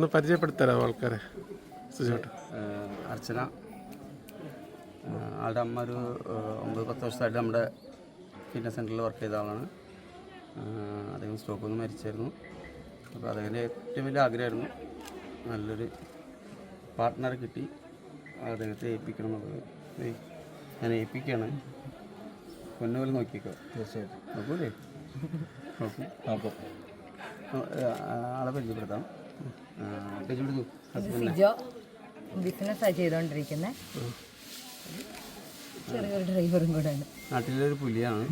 ഒന്ന് പരിചയപ്പെടുത്തരാമോ ആൾക്കാരെ. സുജോട്ട് അർച്ചന. ആളുടെ അമ്മ ഒരു ഒമ്പത് പത്ത് വർഷമായിട്ട് നമ്മുടെ ഫിറ്റ്നസ് സെന്ററിൽ വർക്ക് ചെയ്ത ആളാണ്. അദ്ദേഹം സ്റ്റോക്ക് ഒന്ന് മരിച്ചായിരുന്നു. അപ്പോൾ അദ്ദേഹത്തിന്റെ ഏറ്റവും വലിയ ആഗ്രഹമായിരുന്നു നല്ലൊരു പാർട്ട്ണറെ കിട്ടി അദ്ദേഹത്തെ ഏൽപ്പിക്കണം എന്നുള്ളത്. ഞാൻ ഏൽപ്പിക്കുകയാണ്. പൊന്നുപോലെ നോക്കിക്കോ. തീർച്ചയായിട്ടും. നോക്കൂലേ? നോക്കൂ. നോക്കും. ആളെ പരിചയപ്പെടുത്താം. സിജോ ബിസിനസ്സാണ് ചെയ്തുകൊണ്ടിരിക്കുന്നത് ചെറിയൊരു ഡ്രൈവറും കൂടെ നാട്ടിലൊരു പുലിയാണ്.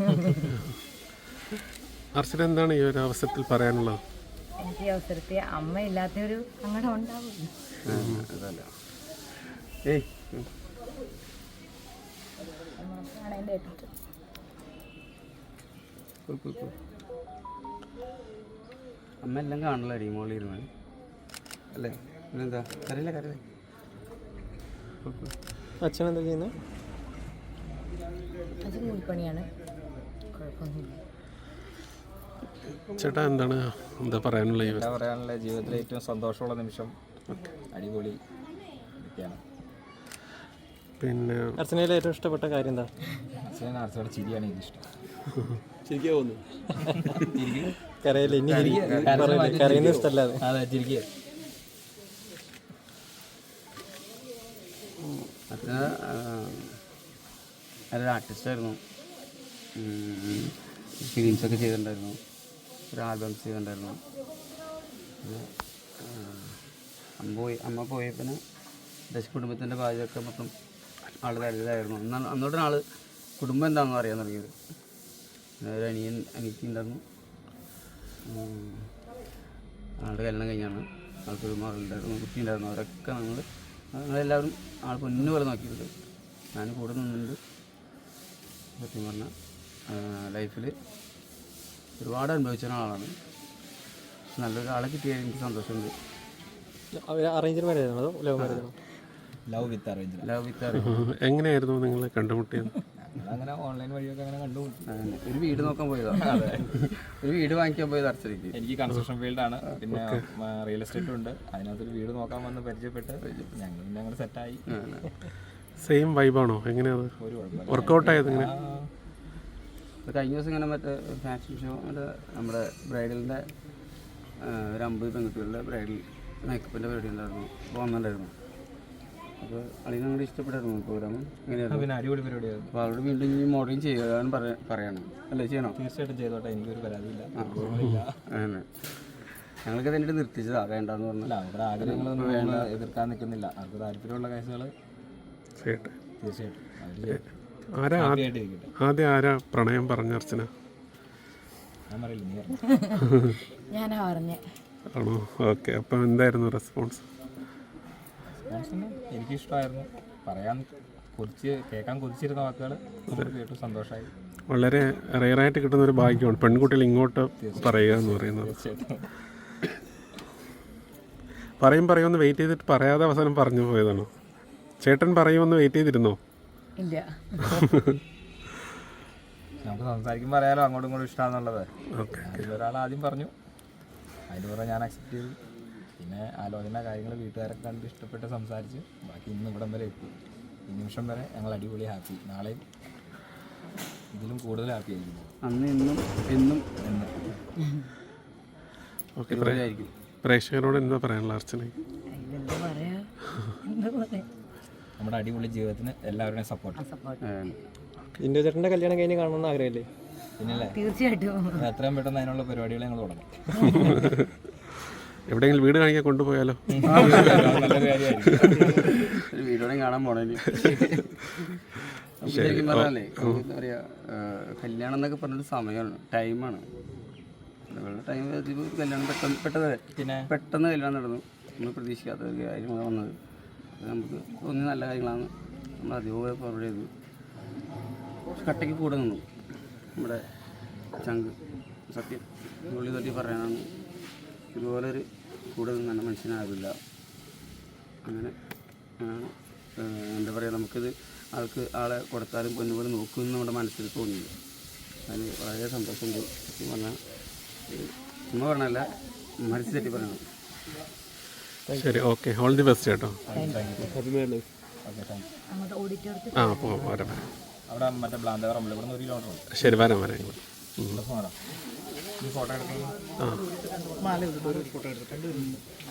അർച്ചന എന്താണ് ഈ ഒരു അവസരത്തിൽ പറയാനുള്ളത്? എനിക്ക് ഈ അവസരത്തിൽ അമ്മ ഇല്ലാത്തൊരു സങ്കടം ഉണ്ടാവും. അമ്മ എല്ലാം കാണലായിരിക്കും അടിമോളിൽ ഇരുന്ന് അല്ലേ? പിന്നെന്താ? കരയില്ല കരയില്ല. അച്ഛൻ എന്താ ചെയ്യുന്നത് അത് കൂലിപ്പണിയാണ്. കുഴപ്പമൊന്നുമില്ല. ചേട്ടാ എന്താണ് എന്താ പറയാനുള്ള എന്താ പറയാനുള്ള ജീവിതത്തിലെ ഏറ്റവും സന്തോഷമുള്ള നിമിഷം അടിപൊളി പിന്നെ അർച്ചനയിലെ ഏറ്റവും ഇഷ്ടപ്പെട്ട കാര്യം എന്താ? അർച്ചന അർച്ചയുടെ ചിരിയാണ് എനിക്കിഷ്ടം ശരിക്കും തോന്നുന്നു കരയില്ല ഇനി കരയുന്ന ഇഷ്ടമല്ലാതെ. അതെ ചിരിക്കുക അച്ഛന് നല്ലൊരു ആർട്ടിസ്റ്റായിരുന്നു ഫിലിംസൊക്കെ ചെയ്തിട്ടുണ്ടായിരുന്നു. ഒരു ആൽബംസ് ചെയ്തിട്ടുണ്ടായിരുന്നു. അമ്മ പോയി അമ്മ പോയി പിന്നെ ദശ കുടുംബത്തിന്റെ പാചകമൊക്കെ മൊത്തം ആൾ കരുതായിരുന്നു അന്ന് അന്നോട്ടാണ് ആൾ കുടുംബം എന്താണെന്ന് അറിയാൻ തുടങ്ങിയത്. ഒരു അനിയൻ അനിയത്തി ഉണ്ടായിരുന്നു. ആളുടെ കല്യാണം കഴിഞ്ഞാണ്. ആൾക്കൊരു മകളുണ്ടായിരുന്നു കുട്ടി ഉണ്ടായിരുന്നു. അവരൊക്കെ നമ്മൾ ഞങ്ങളെല്ലാവരും ആൾ പൊന്നു പോലെ നോക്കിയിട്ടുണ്ട് ഞാൻ കൂടെ നിന്നുണ്ട് സത്യം പറഞ്ഞാൽ ലൈഫിൽ ഒരുപാട് അനുഭവിച്ച ഒരാളാണ് നല്ലൊരാളെ കിട്ടിയാൽ എനിക്ക് സന്തോഷമുണ്ട്. മാരേജ് ആണോ love with arrange love with എങ്ങനെയായിരുന്നു നിങ്ങളെ കണ്ടുമുട്ടിയത്? അങ്ങനെ ഓൺലൈൻ വഴിയൊക്കെ അങ്ങനെ കണ്ടു. ഒരു വീട് നോക്കാൻ പോയതോ. ഒരു വീട് വാങ്ങിക്കാൻ പോയത് അർച്ചരിക്ക് എനിക്ക് കൺസ്ട്രക്ഷൻ ഫീൽഡ് ആണ്. പിന്നെ റിയൽ എസ്റ്റേറ്റ് ഉണ്ട്. അതിനകത്ത് ഒരു വീട് നോക്കാൻ വന്ന് പരിചയപ്പെട്ട് ഞങ്ങൾ പിന്നെ അങ്ങോട്ട് സെറ്റായി സെയിം വൈബാണോ എങ്ങനെയാണ് വർക്ക്ഔട്ട് വർക്കൗട്ട് ആയത് എങ്ങനെ ഇത് കഴിഞ്ഞ ദിവസം ഇങ്ങനെ മറ്റേ ഫാഷൻ ഷോ മറ്റേ നമ്മുടെ ബ്രൈഡലിന്റെ ഒരു അമ്പത് പെൺകുട്ടികളുടെ ബ്രൈഡൽ മേക്കപ്പിന്റെ പരിപാടി ഉണ്ടായിരുന്നു. അപ്പോൾ വന്നിട്ടുണ്ടായിരുന്നു. അപ്പോൾ അതിന് അങ്ങോട്ട് ഇഷ്ടപ്പെട്ടായിരുന്നു പ്രോഗ്രാം എങ്ങനെയായിരുന്നു? പിന്നെ അടിപൊളി പരിപാടിയായിരുന്നു. അപ്പോൾ അവരോട് വീണ്ടും ഇനി മോഡലിംഗ് ചെയ്യാൻ പറയാ പറയണം. അല്ലേ ചെയ്യണം? തീർച്ചയായിട്ടും ചെയ്തോട്ടെ എനിക്കൊരു പരാതിയില്ല. കുഴപ്പമില്ല. അങ്ങനെ. ഞങ്ങൾക്ക് അതിന്റെ നിർത്തിച്ചതാ വേണ്ടെന്ന് പറഞ്ഞില്ല അവരുടെ ആഗ്രഹങ്ങളൊന്നും വേണ്ട. എതിർക്കാൻ നിൽക്കുന്നില്ല. അവർക്ക് താല്പര്യമുള്ള കേസുകൾ ചെയ്യട്ടെ. തീർച്ചയായിട്ടും. അവർ ആരാ ആദ്യ- ആദ്യം ആരാ പ്രണയം പറഞ്ഞ അർച്ചന? ഞാനാ പറഞ്ഞേ. ആണോ? ഓക്കെ അപ്പം എന്തായിരുന്നു റെസ്പോൺസ് എനിക്കിഷ്ടമായിരുന്നു. പറയാൻ കൊതിച്ച് കേൾക്കാൻ കൊതിച്ചിരുന്ന വാക്കുകൾ കേട്ടു സന്തോഷമായി വളരെ റെയറായിട്ട് കിട്ടുന്ന ഒരു ഭാഗ്യമാണ് പെൺകുട്ടികൾ ഇങ്ങോട്ട് പറയുക എന്ന് പറയുന്നത്. പറയും പറയുമെന്ന് വെയിറ്റ് ചെയ്തിട്ട് പറയാതെ അവസാനം പറഞ്ഞു പോയതാണോ. ചേട്ടൻ പറയുമെന്ന് വെയിറ്റ് ചെയ്തിരുന്നോ? ഇല്ല. നമുക്ക് സംസാരിക്കുമ്പോൾ അറിയാലോ അങ്ങോട്ടും ഇങ്ങോട്ടും ഇഷ്ടമാണെന്നുള്ളത് ഒരാൾ ആദ്യം പറഞ്ഞു. അതിന് പുറമെ ഞാൻ അക്സെപ്റ്റ് ചെയ്തു. പിന്നെ ആലോചന കാര്യങ്ങൾ വീട്ടുകാരൊക്കെ കണ്ട് ഇഷ്ടപ്പെട്ട് സംസാരിച്ച് ബാക്കി ഇന്ന് ഇവിടം വരെ എത്തി. ഈ നിമിഷം വരെ ഞങ്ങൾ അടിപൊളി ഹാപ്പി. നാളെയും ഇതിലും കൂടുതൽ ഹാപ്പി ആയിരിക്കും. അന്ന് ഇന്നും എന്നും എന്ന്. ഓക്കെ പ്രേക്ഷകരോട് എന്താ പറയാനുള്ള അർച്ചന? അതിലെന്താ പറയാ? എന്താ പറയാ? നമ്മുടെ അടിപൊളി ജീവിതത്തിന് എല്ലാവരുടെയും സപ്പോർട്ട് ഇന്ത്യ ചേട്ടന്റെ കല്യാണം കഴിഞ്ഞ് കാണണമെന്ന് ആഗ്രഹമില്ലേ? പിന്നല്ലേ? തീർച്ചയായിട്ടും. എത്രയും പെട്ടെന്ന് അതിനുള്ള പരിപാടികൾ ഞങ്ങൾ തുടങ്ങും. എവിടെയെങ്കിലും വീട് കാണിക്കാൻ കൊണ്ടുപോയാലോ? വീഡിയോടെ കാണാൻ പോണേ ശരിക്കും പറഞ്ഞാലേ എന്താ പറയാ കല്യാണം എന്നൊക്കെ പറഞ്ഞൊരു സമയമാണ് ടൈമാണ്. ടൈം കല്യാണം പെട്ടെന്ന് പെട്ടെന്ന് പിന്നെ? പെട്ടെന്ന് കല്യാണം നടന്നു. നമ്മൾ പ്രതീക്ഷിക്കാത്ത ഒരു കാര്യമാണ് വന്നത്. അത് നമുക്ക് തോന്നിയ നല്ല കാര്യങ്ങളാണ് നമ്മൾ അധികം ഫോർവേഡ് ചെയ്തു കട്ടയ്ക്ക് കൂടെ നിന്നു. നമ്മുടെ ചങ്ക്. സത്യം ഉള്ളി തട്ടി പറയാനാണ്. ഇതുപോലൊരു കൂടെ നല്ല മനുഷ്യനാകില്ല അങ്ങനെ ആണ് എന്താ പറയുക നമുക്കിത് ആൾക്ക് ആളെ കൊടുത്താലും പൊന്നുപോലെ നോക്കുമെന്ന് നമ്മുടെ മനസ്സിൽ തോന്നി അതിന് വളരെ സന്തോഷമുണ്ട്. സത്യം പറഞ്ഞാൽ ഉമ്മ പറഞ്ഞല്ല മനസ്സിൽ തെറ്റി പറയണം. ശരി ഓക്കെ. ഓൾ ദി ബെസ്റ്റ് കേട്ടോ ആ പോരാ വരാം വരാം. അവിടെ മറ്റേ ബ്ലാന്തവറമ്പിൽ ഇവിടെ നിന്ന് ഒരു കിലോമീറ്റർ ഉണ്ട്. ശരി വരാം വരാം. ഇങ്ങോട്ട് എടുക്കണം. മാല ഒരു ഫോട്ടോ ആ